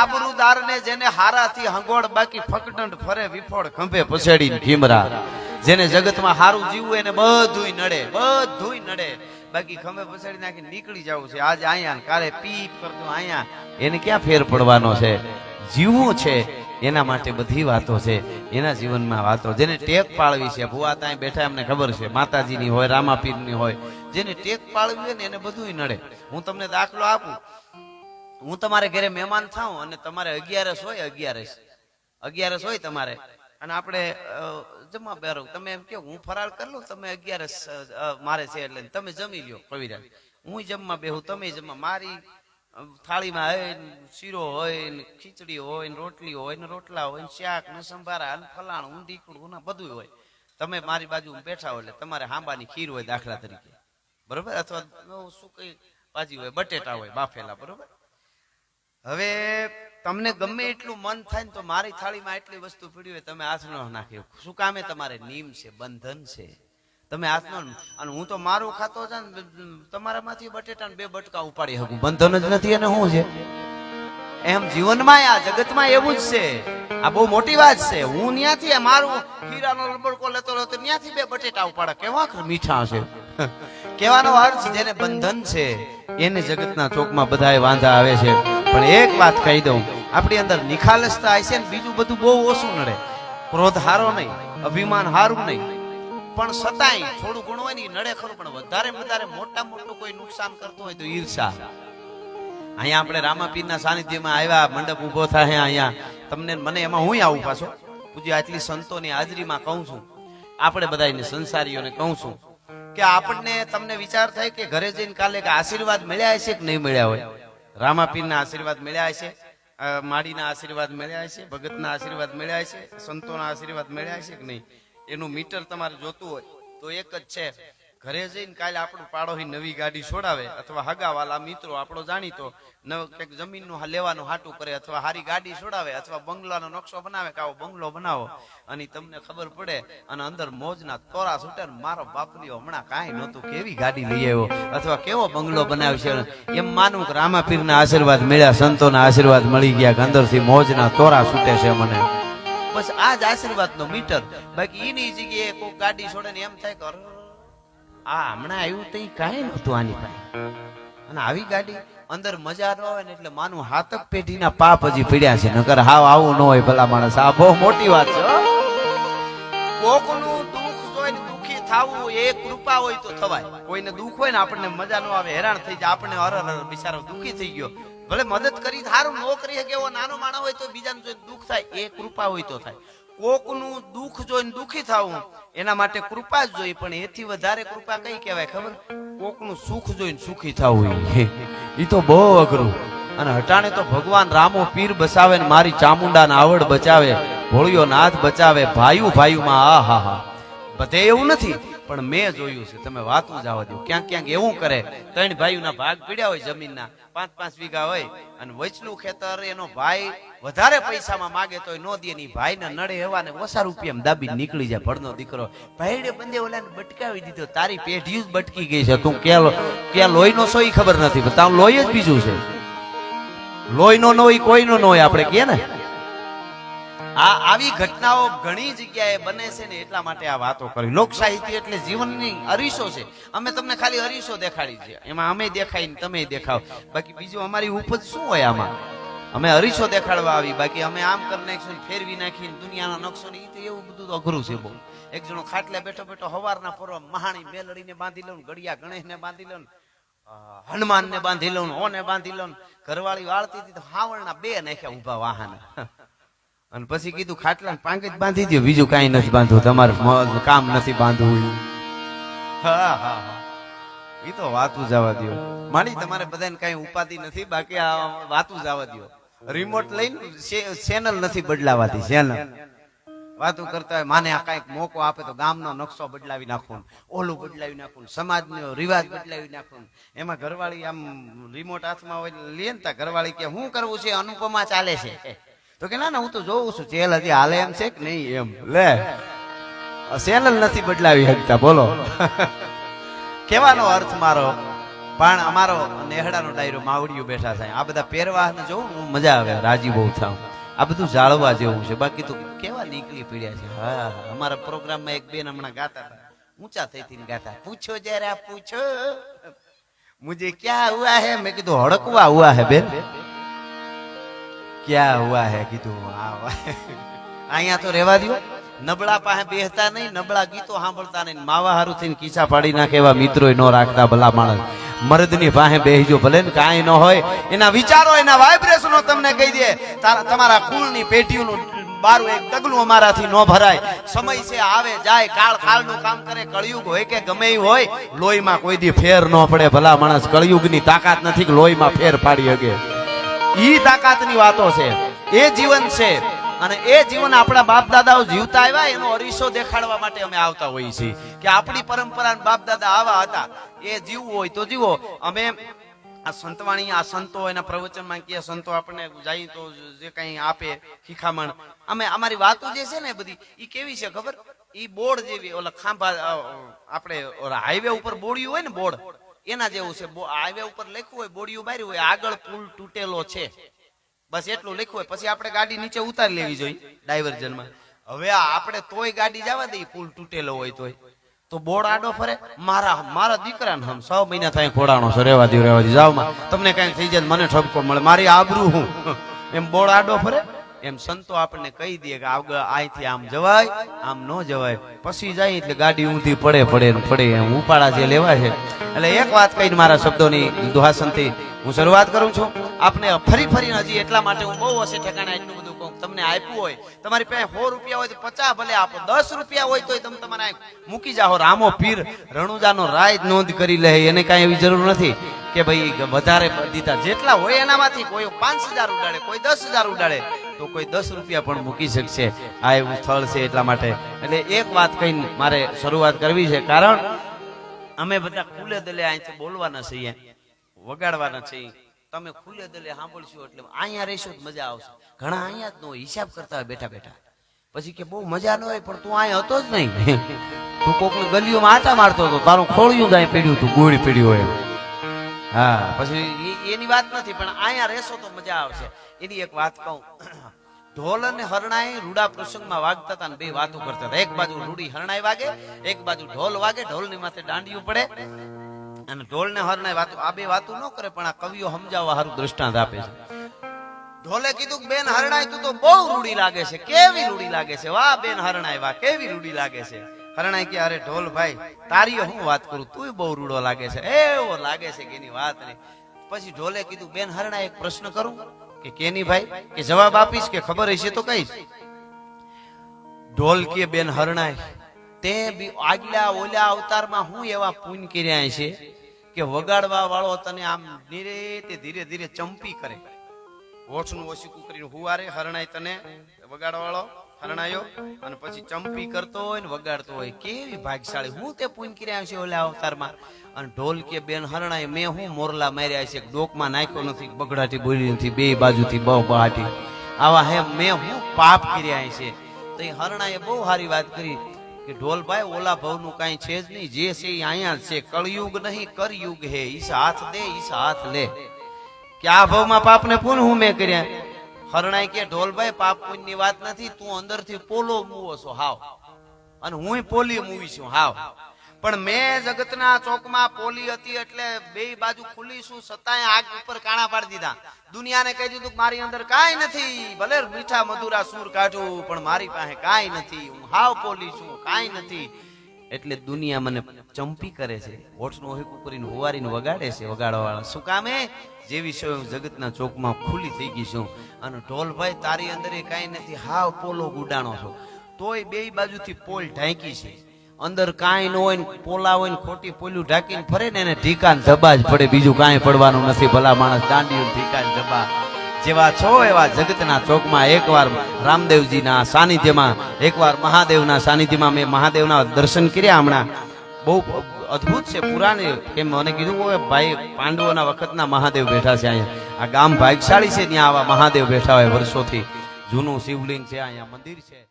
આબરૂદાર ને જેને હારાથી હંગોળ, બાકી ફકટંડ ફરે વિફોડ ખંભે પછેડી ભીમરા. જેને જગતમાં હારું જીવવું એને બધુંય નડે બધુંય નડે. બાકી ખંભે પછાડી નાખી નીકળી જવું છે. આજે અહીંયા કાલે પીપ કરતું અહીંયા એને ક્યાં ફેર પડવાનો છે? જીવવું છે. એના માટે બધી વાતો છે. એના જીવનમાં વાતો. જેને ટેક પાળવી છે, ભુવા ત્યાં બેઠા એમને ખબર છે. માતાજીની હોય, રામાપીરની હોય. જેને ટેક પાળવી હોય ને એને બધુંય નડે. હું તમને દાખલો આપું. હું તમારે ઘરે મહેમાન થાઉં અને તમારે અગિયારસ હોય, અગિયારસ. અગિયારસ હોય તમારે. અને આપણે જમવા બેરો તમે એમ કે હું ફરાળ કરી લઉં, તમે અગિયારસ મારે છે એટલે તમે જમી લ્યો, કવિરાજ. હું જમવા બેહું, તમે જમવા. મારી થાળીમાં હોય શીરો હોય ને ખીચડી હોય ને રોટલી હોય ને રોટલા હોય ને શાક ને સંભારા ને ફલાણું ને ઢીકણું ને બધું હોય. તમે મારી બાજુ બેઠા હોય એટલે તમારે હાંબાની ખીર હોય દાખલા તરીકે. બરોબર? અથવા, શું કઈ ભાજી હોય? બટેટા હોય, બાફેલા, બરોબર? હવે તમને ગમે એટલું મન થાય ને તો મારી થાળીમાં એટલી વસ્તુ પડી હોય, તમે હાથ નાખ્યો. શું કામે તમારે નિયમ છે, બંધન છે? તમે હાથ અને હું તો મારું ખાતો છે ને, તમારામાંથી બટેટા બે બટકા ઉપાડી શકું. બંધન જ નથી અને શું છે? એમ જીવનમાં આ જગતમાં એવું જ છે. આ બહુ મોટી વાત છે. હું ત્યાંથી મારું હીરાનો લબડકો લેતો લેતો ત્યાંથી બે બટેટા ઉપાડા. કેવા મીઠા છે? કહેવાનો અર્થ જેને બંધન છે, એને જગતના ચોકમાં બધાય વાંધા આવે છે. પણ એક વાત કહી દઉં. આપણી અંદર નિખાલસતા હશે ને બીજું બધું બહુ ઓછું નડે. ક્રોધ હારો નહીં, અભિમાન હારું નહીં. પણ સતાય થોડું ઘણું હોય ને નડે ખરું, પણ વધારે વધારે મોટા મોટું કોઈ નુકસાન કરતું હોય તો ઈર્ષા. અહીંયા આપણે રામાપીરના સાનિધ્યમાં આવ્યા, મંડપ ઊભો થાય અહીંયા. તમને મને એમાં હું આવું પાછો? પૂજ્ય, આટલી સંતોની હાજરીમાં કહું છું. આપણે બધાને સંસારીઓને કહું છું કે આપણને તમને વિચાર થાય કે ઘરે જઈને કાલે કે આશીર્વાદ મળ્યા હશે કે નહીં મળ્યા હોય? રામાપીરના આશીર્વાદ મળ્યા છે માડીના આશીર્વાદ મળ્યા છે, ભગતના આશીર્વાદ મળ્યા છે, સંતોના આશીર્વાદ મળ્યા છે કે નહીં? એનું મીટર તમારે જોતું હોય તો એક જ છે. ઘરે જઈને કાલે આપણું પાડોશી નવી ગાડી છોડાવે અથવા હગાવાલા મિત્રો આપણો જાણીતો કંઈક જમીનનું લેવાનું હાટું કરે અથવા હારી ગાડી છોડાવે અથવા બંગલાનો નકશો બનાવે કે બંગલો બનાવો. અને તમને ખબર પડે, અને અંદર મોજના તોરા છૂટે મારો બાપલીઓ હમણાં કાંઈ નહોતું. કેવી ગાડી લઈ આવ્યો? અથવા કેવો બંગલો બનાવ્યો છે? એમ માનવું કે રામાપીરના આશીર્વાદ મળ્યા, સંતોના આશીર્વાદ મળી ગયા કે અંદરથી મોજના તોરા છૂટે છે મને. બસ આ જ આશીર્વાદનો મીટર. બાકી એની જગ્યાએ કોઈ ગાડી છોડે ને એમ થાય કે આ હમણાં આવ્યું તો કાંઈ નહોતું આની પાસે. અને આવી ગાડી અંદર મજા ન આવે ને એટલે માનું હાથક પેઢીના પાપ હજી પીડ્યા છે. નકર હાવ આવું ન હોય ભલા માણસ. આ બહુ મોટી વાત છે કોકનું દુઃખ જોઈને દુઃખી થાવું એ કૃપા હોય તો થવાય. કોઈને દુઃખ હોય ને આપણને મજા ન આવે, હેરાન થઈ જાય. આપણે અરર અરર બિચારો દુઃખી થઈ ગયો. ભલે મદદ કરી સારું નોકરી કેવો નાનો માણસ હોય તો બીજાને દુઃખ થાય, એ કૃપા હોય તો થાય. કોકનું દુઃખ જોઈને દુઃખી થવું, એના માટે કૃપા જ જોઈ, પણ એથી વધારે કૃપા કઈ કહેવાય ખબર? કોકનું સુખ જોઈને સુખી થવું એ તો બહુ અઘરું. અને હટાણે તો ભગવાન રામો પીર બસાવે ને મારી ચામુંડાના આવડ બચાવે ભોળિયો નાથ બચાવે ભાઈયું ભાઈયુંમાં આ, હા હા. બધે એવું નથી, પણ મેં જોયું છે, તમે વાતું જવા દો. ક્યાંક ક્યાંક એવું કરે, ત્રણ ભાઈઓના ભાગ પીડ્યા હોય જમીનના, પાંચ પાંચ વીઘા હોય, અને વચલું ખેતર, એનો ભાઈ વધારે પૈસામાં માગે તો નો દે, ની ભાઈને નડે એવા ને ઓછા રૂપિયામાં દાબી નીકળી જાય ભણનો દીકરો. ભાઈડે બંદે ઓલાને બટકાવી દીધો, તારી પેઢી જ બટકી ગઈ છે. તું ક્યાં ક્યાં લોહીનો નો ખબર નથી, પણ તારું લોહી જ બીજું છે. લોહીનો નો હોય કોઈનો ન હોય આપણે કહે ને. આ આવી ઘટનાઓ ઘણી જગ્યાએ બને છે ને એટલા માટે આ વાતો કરી. લોક એટલે જીવનની અરીસો છે. અમે તમને ખાલી અરીસો દેખાડી છે. એમાં અમે દેખાય ને તમે દેખાવ. બાકી બીજું અમારી ઉપજ શું હોય આમાં? અમે અરીસો દેખાડવા આવી. બાકી અમે આમ કરી નાખીશું ફેરવી નાખીને દુનિયાનો નકશો ને તો એવું બધું તો અઘરું છે બહુ. એક જણો ખાટલે બેઠો બેઠો હવારના પૂર્વ મહાણી મેલડીને બાંધી લઉં ગડિયા ગણેશને બાંધી લઉં હનુમાન ને બાંધી લઉં ઓને બાંધી લઉં ઘરવાળી વાળતી હતી તો હાવળના બે નાખ્યા ઊભા વાહન. અને પછી કીધું ખાટલા પાંગ જ બાંધી દો બીજું કાંઈ નથી બાંધવું, તમારે કામ નથી બાંધવું એ તો વાતું જવા દો માની તમારે બધાને કઈ ઉપાધિ નથી, બાકી આ વાતું જવા દો રિમોટ લઈને ચેનલ નથી બદલાવાતી, ચેનલ. વાતું કરતા હોય, માને આ કંઈક મોકો આપે તો ગામનો નકશો બદલાવી નાખું, ઓલું બદલાવી નાખું, સમાજનો રિવાજ બદલાવી નાખું. એમાં ઘરવાળી આમ રિમોટ હાથમાં હોય લે ને તા, ઘરવાળી કે શું કરવું છે? અનુપમા ચાલે છે. તો કે, ના ના, હું તો જોઉં છું ચેલ હજી હાલે એમ છે કે નહીં એમ. લે. ચેનલ નથી બદલાવી શકતા, બોલો. કેવાનો અર્થ મારો? પણ અમારો નેહડાનો ડાયરો માવડીઓ બેઠા થાય. આ બધા પહેરવાને જોઉં હું મજા આવે, રાજી બહુ થાઉં. આ બધું જાળવા જેવું છે. બાકી તો કેવા નીકળી પડ્યા છે? હા અમારા પ્રોગ્રામમાં એક બેન હમણાં ગાતા હતા. ઊંચા થઈ થઈને ગાતા. પૂછો જરા પૂછો. મુજે, ક્યાં હુઆ હે? મેં કીધું, હડકવા હુઆ હે, બેન. ક્યાં હુઆ હે? કીધું હા અહીંયા તો રહેવા દો નબળા પાસે બેસતા નહીં, નબળા ગીતો સાંભળતા નહીં. માવા હારું થઈને કીચા પાડી નાખે એવા મિત્રો ન રાખતા ભલા માણસ. મર્દની પાસે બેહજો, ભલે ને કાંઈ ન હોય. એના વિચારો, એના વાઇબ્રેશનો તમને કહી દે. તમારા કુળની પેટીઓનું બારું એક ડગલું અમારાથી ન ભરાય. સમય છે, આવે, જાય, કાળ કાળનું કામ કરે, કળિયુગ હોય કે ગમે એ હોય, લોહીમાં કોઈ દી ફેર ન પડે. ભલા માણસ કળિયુગની તાકાત નથી કે લોહીમાં ફેર પાડી શકે. ઈ તાકાતની વાતો છે. એ જીવન છે. અને એ જીવન આપણા બાપ દાદાઓ જીવતા આવ્યા, એનો અરીસો દેખાડવા માટે અમે આવતા હોઈએ છીએ. કે આપણી પરંપરા બાપ દાદા આવા હતા. એ જીવવું હોય તો જીવો. અમે આ સંતવાણી, આ સંતો, એના પ્રવચનમાં કે સંતો આપણને જાય તો જે કઈ આપે શિખામણ. અમે, અમારી વાતો જે છે ને બધી એ કેવી છે ખબર? ઈ બોર્ડ જેવી, ઓલા ખાંભા આપણે હાઈવે ઉપર બોડિયું હોય ને બોર્ડ? એના જેવું છે. હાઈવે ઉપર લખ્યું હોય, બોડીયું બાર્યું હોય, આગળ પુલ તૂટેલો છે. બસ એટલું લખ્યું હોય. પછી આપણે ગાડી નીચે ઉતારી લેવી જોઈએ ડાયવર્જનમાં હવે આપણે તોય ગાડી જવા દઈએ, પુલ તૂટેલો હોય તોય. તો બોર્ડ આડો ફરે. મારા મારા દીકરાને હમ, છ મહિના થાય ખોડાણો છે. રેવા દો રેવા દો જાવ તમને કઈ થઈ જાય મને ઠપકો મળે. મારી આબરૂ હું. એમ બોર્ડ આડો ફરે. એમ સંતો આપણને કહી દે કે આગળ અહીંથી આમ જવાય, આમ ન જવાય. પછી જાય એટલે ગાડી ઊંધી પડે પડે પડે એમ. ઉપાડા જે લેવા છે. એટલે એક વાત કહીને મારા શબ્દોની દુહાસનથી હું શરૂઆત કરું છું. આપને ફરી ફરી હજી એટલા માટે હું બહુ હશે ઠેકાણા એટલું બધું કહું. તમને આપ્યું હોય, તમારી પાસે સો રૂપિયા હોય તો પચાસ ભલે આપો. દસ રૂપિયા હોય તો તમે તમારા મૂકી જાઓ. રામો પીર, રણુજાનો રાય નોંધ કરી લે. એને કાંઈ એવી જરૂર નથી કે ભાઈ વધારે દીધા. જેટલા હોય એનામાંથી કોઈ પાંચ હજાર ઉડાડે, કોઈ દસ હજાર ઉડાડે. તો કોઈ દસ રૂપિયા પણ મૂકી શકશે. આ એવું સ્થળ છે એટલા માટે. એટલે એક વાત કહીને મારે શરૂઆત કરવી છે. કારણ અમે બધા ખુલ્લે દલે અહીંથી બોલવાના છીએ. વગાડવાના છીએ. તમે ખુલ્લે દલે સાંભળશો એટલે અહીંયા રહેશો મજા આવશે. ઘણા અહીંયા જ ન હિસાબ કરતા હોય બેઠા બેઠા. પછી કે બહુ મજા ન હોય, પણ તું અહીંયા હતો જ નહીં. તું કોકની ગલીઓમાં આટા મારતો હતો. તારું ખોળિયું જાય પીડ્યું તું ગોળી પીડ્યું હોય હા, પછી એની વાત નથી, પણ અહીંયા રહેશો તો મજા આવશે. એની એક વાત કહું. ઢોલ અને હરણાઈ રૂડા પ્રસંગમાં વાગતા હતા બે વાતો કરતા હતા. એક બાજુ રૂડી હરણાઈ વાગે, એક બાજુ ઢોલ વાગે, ઢોલની માથે દાંડિયું પડે. અને ઢોલ ને હરણાઈ વાતો, આ બે વાતો ન કરે, પણ આ કવિઓ સમજાવવા સારું દ્રષ્ટાંત આપે છે. ઢોલે કીધું બેન, હરણાઈ તું તો બહુ રૂડી લાગે છે. કેવી રૂડી લાગે છે? વાહ, બેન, હરણાઈ, વાહ, કેવી રૂડી લાગે છે. હરણાઈ કે, અરે, ઢોલ ભાઈ તારી હું વાત કરું? તું બહુ રૂડો લાગે છે. એવો લાગે છે કે એની વાત નહીં. પછી ઢોલે કીધું, બેન હરણાય એક પ્રશ્ન કરું. કે કેની ભાઈ? કે જવાબ આપીશ કે ખબર હશે તો કહીશ. ઢોલ કે બેન હરણાય તે બી આગલા ઓલા અવતારમાં હું એવા પૂન કર્યા છે કે વગાડવા વાળો તને આમ ધીરે તે ધીરે ધીરે ચંપી કરે. ઓછનું ઓછું કરીને હુવારે હરણાય તને વગાડવા વાળો હરણાયો અને પછી ચંપી કરતો હોય ને વગાડતો હોય, કેવી ભાગશાળી. હું તે પૂન કર્યા છે ઓલા અવતારમાં. અને ઢોલ કે બેન, હરણાય, મેં હું મોરલા માર્યા છે? ડોકમાં નાખ્યો નથી બગડાટી બોલી નથી, બે બાજુથી બહુ બહાટી. આવા હે, મેં હું પાપ કર્યા છે. તો એ હરણાએ બહુ સારી વાત કરી કે ઢોલભાઈ ઓલા ભવનું કાંઈ છે જ નહીં. જે છે એ અહીંયા છે. કળયુગ નહીં, કરયુગ હે. ઈસ હાથ દે, ઈસ હાથ લે. કે આ ભવમાં પાપને પૂન હું મેં કર્યા? હરણાઈ કે, ઢોલભાઈ પાપ પુણ્યની વાત નથી, તું અંદરથી પોલો મૂવો છો, હાવ. અને હું પોલી મૂવી છું, હાવ. પણ મેં જગતના ચોકમાં પોલી હતી એટલે બે બાજુ ખુલી છું છતાંય આગ ઉપર કાણા પાડી દીધા. દુનિયાને કહી દીધું મારી અંદર કાંઈ નથી, ભલે મીઠા મધુરા સૂર કાઢું, પણ મારી પાસે કાંઈ નથી. હું હાવ પોલી છું, કાંઈ નથી. એટલે દુનિયા મને ચંપી કરે છે. હોઠનું હોઈકું કરીને હુવારીને વગાડે છે વગાડવાવાળા. શું કામે જેવી છે હું જગતના ચોકમાં ખુલ્લી થઈ ગઈ છું. અને ઢોલભાઈ તારી અંદર એ કાંઈ નથી. હાવ પોલો ગુડાણો છો. તોય બે બાજુથી પોલ ઢાંકી છે. અંદર કાંઈ ન હોય ને પોલા હોય ને ખોટી પોલું ઢાંકીને ફરે ને એને ઢીકાન જબા જ પડે. બીજું કાંઈ પડવાનું નથી. ભલા માણસ દાંડિયું ઢીકાન જબા જેવા છો, એવા જગતના ચોકમાં એકવાર રામદેવજીના સાનિધ્યમાં, એકવાર મહાદેવના સાનિધ્યમાં મેં મહાદેવના દર્શન કર્યા હમણાં. બહુ અદ્ભુત છે, પુરાણી કે મને કીધું કે ભાઈ, પાંડવોના વખતના મહાદેવ બેઠા છે અહીંયા. આ ગામ ભાગશાળી છે, ત્યાં આવા મહાદેવ બેઠા હોય વર્ષોથી. જૂનું શિવલિંગ છે, અહીંયા મંદિર છે.